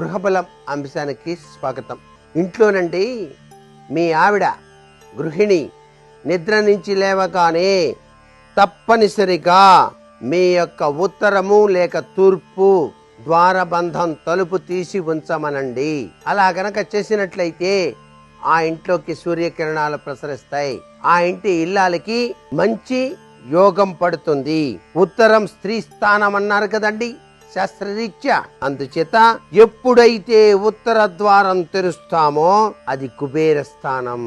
గృహబలం అంశానికి స్వాగతం. ఇంట్లోనండి మీ ఆవిడ గృహిణి నిద్ర నుంచి లేవగానే తప్పనిసరిగా మీ యొక్క ఉత్తరము లేక తూర్పు ద్వారబంధం తలుపు తీసి ఉంచమనండి. అలా గనక చేసినట్లయితే ఆ ఇంట్లోకి సూర్యకిరణాలు ప్రసరిస్తాయి. ఆ ఇంటి ఇల్లాలకి మంచి యోగం పడుతుంది. ఉత్తరం స్త్రీ స్థానం అన్నారు కదండి. శాస్త్రరీత్యా. అందుచేత ఎప్పుడైతే ఉత్తర ద్వారం తెరుస్తామో అది కుబేర స్థానం.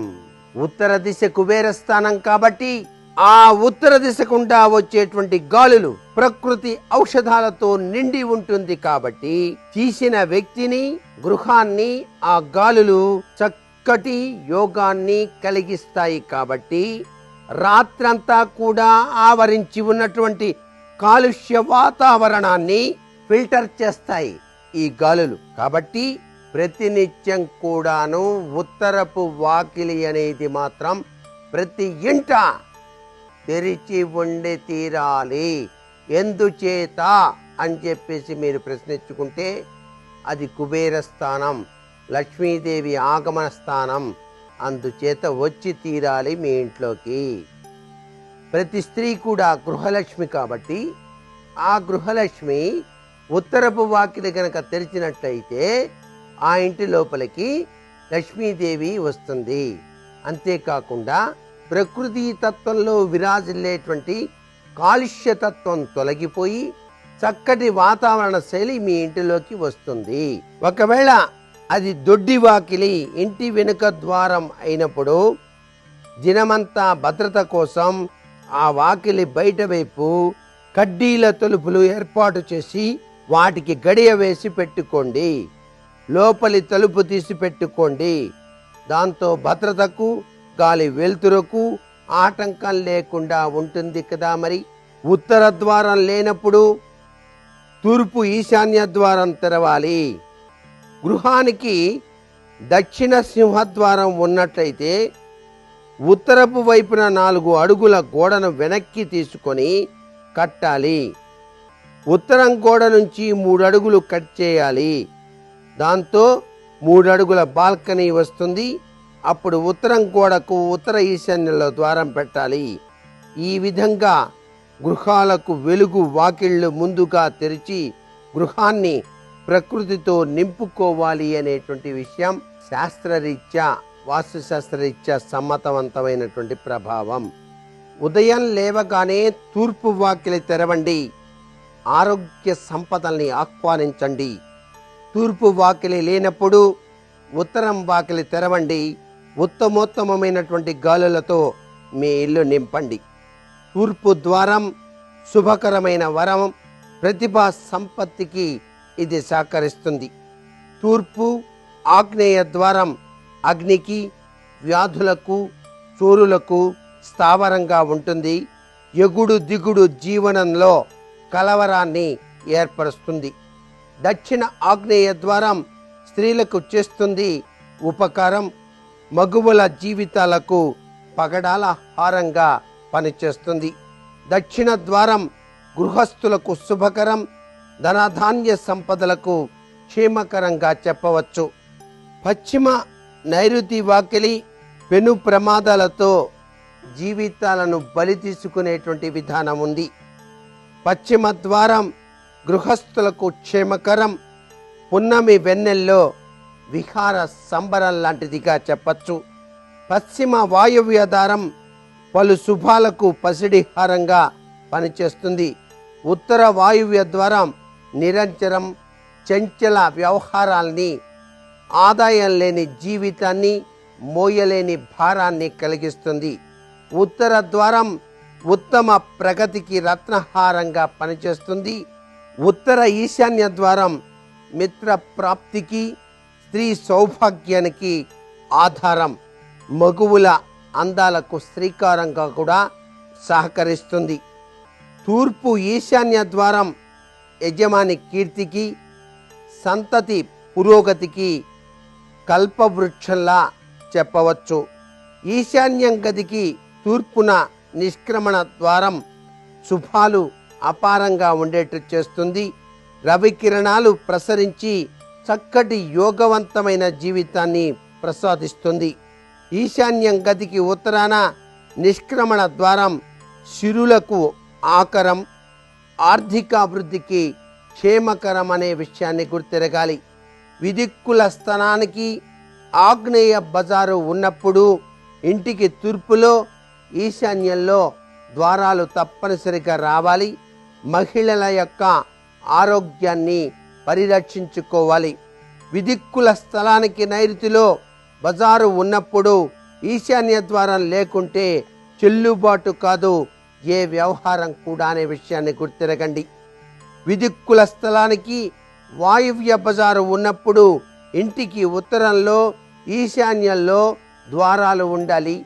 ఉత్తర దిశ కుబేర స్థానం కాబట్టి ఆ ఉత్తర దిశ గుండా వచ్చేటువంటి గాలులు ప్రకృతి ఔషధాలతో నిండి ఉంటుంది కాబట్టి తీసిన వ్యక్తిని గృహాన్ని ఆ గాలులు చక్కటి యోగాన్ని కలిగిస్తాయి కాబట్టి రాత్రంతా కూడా ఆవరించి ఉన్నటువంటి కాలుష్య వాతావరణాన్ని ఫిల్టర్ చేస్తాయి ఈ గాలులు. కాబట్టి ప్రతినిత్యం కూడాను ఉత్తరపు వాకిలి అనేది మాత్రం ప్రతి ఇంట తెరిచి ఉండి తీరాలి. ఎందుచేత అని చెప్పేసి మీరు ప్రశ్నించుకుంటే అది కుబేర స్థానం లక్ష్మీదేవి ఆగమన స్థానం. అందుచేత వచ్చి తీరాలి మీ ఇంట్లోకి. ప్రతి స్త్రీ కూడా గృహలక్ష్మి కాబట్టి ఆ గృహలక్ష్మి ఉత్తరపు వాకిలి కనుక తెరిచినట్లయితే ఆ ఇంటి లోపలికి లక్ష్మీదేవి వస్తుంది. అంతేకాకుండా ప్రకృతి తత్వంలో విరాజిల్లేటువంటి కాలుష్య తత్వం తొలగిపోయి చక్కటి వాతావరణ శైలి మీ ఇంటిలోకి వస్తుంది. ఒకవేళ అది దొడ్డి వాకిలి ఇంటి వెనుక ద్వారం అయినప్పుడు దినమంతా భద్రత కోసం ఆ వాకిలి బయట వైపు కడ్డీల తలుపులు ఏర్పాటు చేసి వాటికి గడియ వేసి పెట్టుకోండి. లోపలి తలుపు తీసి పెట్టుకోండి. దాంతో భద్రతకు గాలి వెలుతురకు ఆటంకం లేకుండా ఉంటుంది కదా మరి. ఉత్తర ద్వారం లేనప్పుడు తూర్పు ఈశాన్య ద్వారం తెరవాలి. గృహానికి దక్షిణ సింహద్వారం ఉన్నట్లయితే ఉత్తరపు వైపున నాలుగు అడుగుల గోడను వెనక్కి తీసుకొని కట్టాలి. ఉత్తరం గోడ నుంచి మూడు అడుగులు కట్ చేయాలి. దాంతో మూడు అడుగుల బాల్కనీ వస్తుంది. అప్పుడు ఉత్తరం గోడకు ఉత్తర ఈశాన్యంలో ద్వారం పెట్టాలి. ఈ విధంగా గృహాలకు వెలుగు వాకిళ్ళు ముందుగా తెరిచి గృహాన్ని ప్రకృతితో నింపుకోవాలి అనేటువంటి విషయం శాస్త్రరీత్యా వాస్తుశాస్త్రరీత్యా సమ్మతవంతమైనటువంటి ప్రభావం. ఉదయం లేవగానే తూర్పు వాకిలి తెరవండి. ఆరోగ్య సంపదల్ని ఆహ్వానించండి. తూర్పు వాకిలి లేనప్పుడు ఉత్తరం వాకిలి తెరవండి. ఉత్తమోత్తమమైనటువంటి గాలులతో మీ ఇల్లు నింపండి. తూర్పు ద్వారం శుభకరమైన వరం. ప్రతిభా సంపత్తికి ఇది సహకరిస్తుంది. తూర్పు ఆగ్నేయ ద్వారం అగ్నికి వ్యాధులకు చోరులకు స్థావరంగా ఉంటుంది. ఎగుడు దిగుడు జీవనంలో కలవరాన్ని ఏర్పరుస్తుంది. దక్షిణ ఆగ్నేయ ద్వారం స్త్రీలకు చేస్తుంది ఉపకారం. మగువుల జీవితాలకు పగడాల హారంగా పనిచేస్తుంది. దక్షిణ ద్వారం గృహస్థులకు శుభకరం. ధనధాన్య సంపదలకు క్షేమకరంగా చెప్పవచ్చు. పశ్చిమ నైరుతి వాకిలి పెను ప్రమాదాలతో జీవితాలను బలి తీసుకునేటువంటి విధానం ఉంది. పశ్చిమ ద్వారం గృహస్థులకు క్షేమకరం పున్నమి వెన్నెల్లో విహార సంబరం లాంటిదిగా చెప్పచ్చు. పశ్చిమ వాయువ్య దారం పలు శుభాలకు పసిడిహారంగా పనిచేస్తుంది. ఉత్తర వాయువ్య ద్వారం నిరంతరం చంచల వ్యవహారాల్ని ఆదాయం లేని జీవితాన్ని మోయలేని భారాన్ని కలిగిస్తుంది. ఉత్తర ద్వారం ఉత్తమ ప్రగతికి రత్నహారంగా పనిచేస్తుంది. ఉత్తర ఈశాన్య ద్వారం మిత్ర ప్రాప్తికి స్త్రీ సౌభాగ్యానికి ఆధారం. మగువుల అందాలకు శ్రీకారంగా కూడా సహకరిస్తుంది. తూర్పు ఈశాన్య ద్వారం యజమాని కీర్తికి సంతతి పురోగతికి కల్పవృక్షంలా చెప్పవచ్చు. ఈశాన్యం గదికి తూర్పున నిష్క్రమణ ద్వారం శుభాలు అపారంగా ఉండేట్టు చేస్తుంది. రవి కిరణాలు ప్రసరించి చక్కటి యోగవంతమైన జీవితాన్ని ప్రసాదిస్తుంది. ఈశాన్యం గదికి ఉత్తరాన నిష్క్రమణ ద్వారం శిరులకు ఆకరం ఆర్థికాభివృద్ధికి క్షేమకరం అనే విషయాన్ని గుర్తిరగాలి. విదిక్కుల స్థానానికి ఆగ్నేయ బజారు ఉన్నప్పుడు ఇంటికి తూర్పులో ఈశాన్యంలో ద్వారాలు తప్పనిసరిగా రావాలి. మహిళల యొక్క ఆరోగ్యాన్ని పరిరక్షించుకోవాలి. విదిక్కుల స్థలానికి నైరుతిలో బజారు ఉన్నప్పుడు ఈశాన్య ద్వారం లేకుంటే చెల్లుబాటు కాదు. ఏ వ్యవహారం కూడా అనే విషయాన్ని గుర్తిరగండి. విదిక్కుల స్థలానికి వాయువ్య బజారు ఉన్నప్పుడు ఇంటికి ఉత్తరంలో ఈశాన్యంలో ద్వారాలు ఉండాలి.